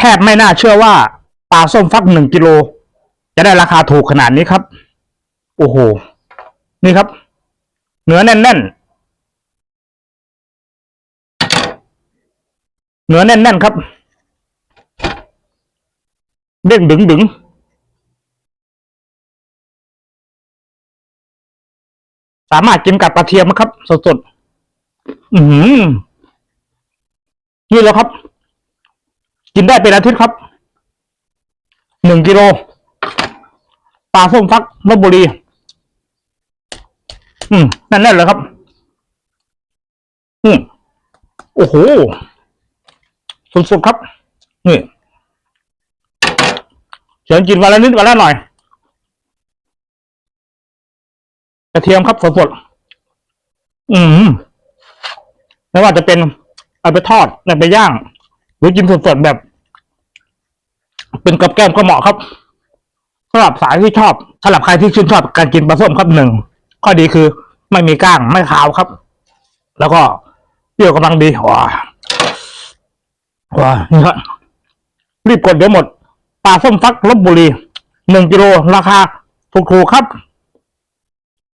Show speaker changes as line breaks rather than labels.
แทบไม่น่าเชื่อว่าปลาส้มฟักหนึ่งกิโล จะได้ราคาถูกขนาดนี้ครับ โอ้โห นี่ครับ เนื้อแน่นๆ เนื้อแน่นๆครับ เด้งดึงดึงสามารถกินกับกระเทียมครับ สดๆ อือหือนี่แล้วครับ กินได้เป็นอาทิตย์ครับหนึ่งกิโลปลาส้มฟักลบบุรี อืมนั่นแน่นเลยครับ อืมโอ้โหสุดๆครับ นี่เชิญกินวันละนิดวันละหน่อย กระเทียมครับสดๆอืมไม่ว่าจะเป็นเอาไปทอดเอาไปย่าง หรือกินสดๆแบบ เป็นกับแก้มก็เหมาะครับสำหรับสายที่ชอบสำหรับใครที่ชื่นชอบการกินปลาส้มครับหนึ่งข้อดีคือไม่มีก้างไม่ขาวครับ แล้วก็เปรี้ยวกำลังดีว้าว้านี่ครับรีบกดเดี๋ยวหมดปลาส้มฟักลบบุรีหนึ่งกิโลราคาถูกๆครับ